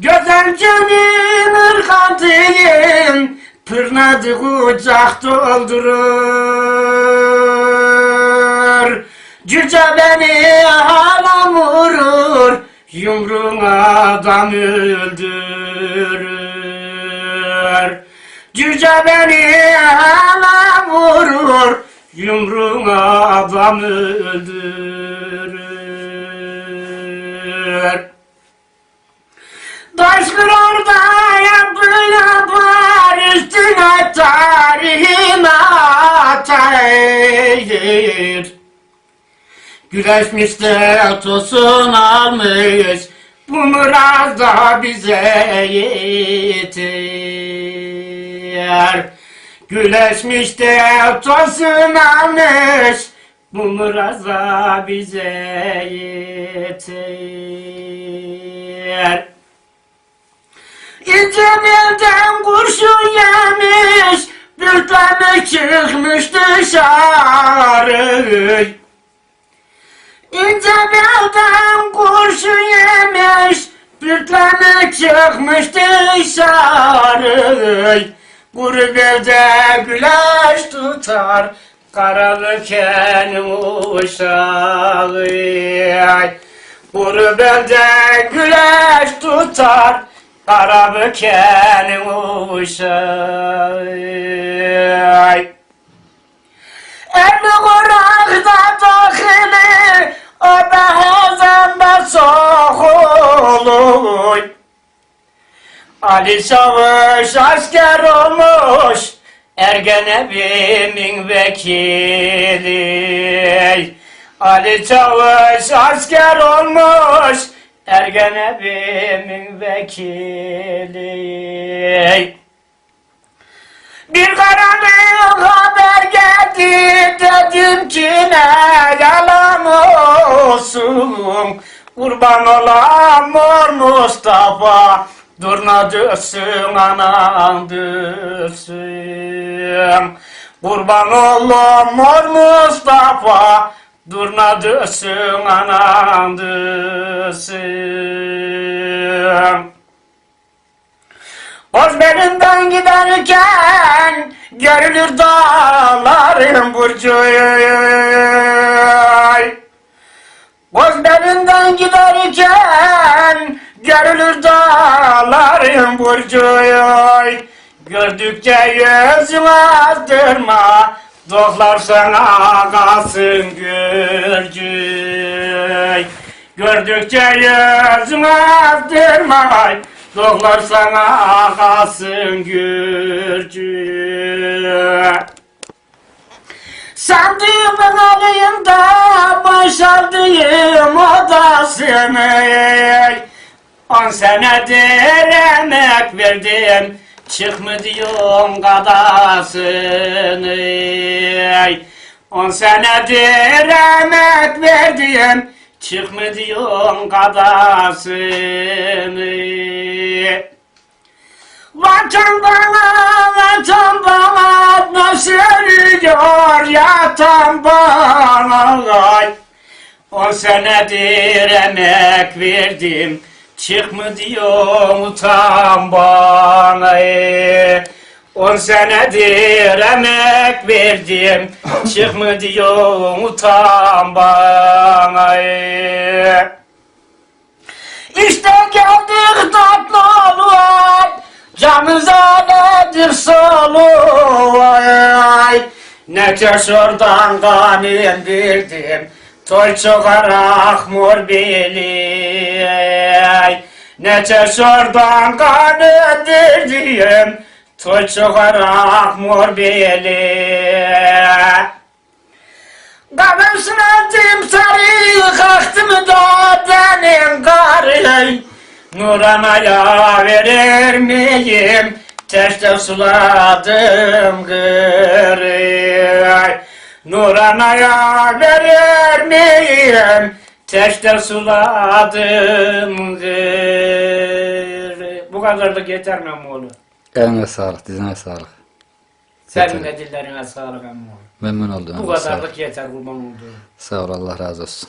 Gözencinin ırkatıyım Pırnadı kucak doldurur. Cüce beni halam vurur Yumruğuna adam öldürür. Cüce beni halam vurur Yumruğuna adam öldürür tarihine atar. Güreşmiş almış bu muraz da bize yeter. Güleşmiş de tosun almış bu muraz da bize yeter. İnce belden kurşun yemiş çıkmış dışarı İnce belden kurşun yemiş Bir tane çıkmış dışarı Gurbette güleş tutar Karalıken uşağı Gurbette güleş tutar Karaböken uşağı soğuluy Ali Çavuş asker olmuş. Ergenebi'nin vekili. Ali Çavuş asker olmuş. Ergenebi'nin vekili. Bir karanlık haber geldi. Dedim ki ne yalan Kurban olam mor Mustafa Durna düşsün anan düşsün Kurban olam mor Mustafa Durna düşsün anan düşsün Ozbelinden giderken görülür dağların burcu. Görülür dağların burcu. Gördükçe yüzün azdırma, doklar sana kalsın gürcü. Gördükçe yüzün azdırma, doklar sana kalsın gürcü. Sandığımın alayında boşaldığım odasını On senedir emek verdim. Çıkma diyorum kadasını. On senedir emek verdim. Çıkma diyorum kadasını. Vatan bana, vatan bana nasıl ölüyor yatan bana. On senedir emek verdim, çık mı diyor utan bana ey. On senedir emek verdim, çık mı diyor utan bana ey. İşte geldik tatlı olan Canımıza nedir solu ay Ne kez oradan kan indirdim Toy çokarak mor beli ay Ne kez oradan kan indirdim Toy çokarak mor beli Kafasına timsarı kalktım da benim karım Nurana'ya verir miyim? Teşte suladım gırı Nurana'ya verir miyim? Teşte suladım gırı Bu kadarlık yeter mi oğlu? Eline sağlık, dizine sağlık. Senin de dillerine sağlık emmoğlu. Memnun oldum. Bu kadarlık yeter kurban olduğum. Sağ ol, Allah razı olsun.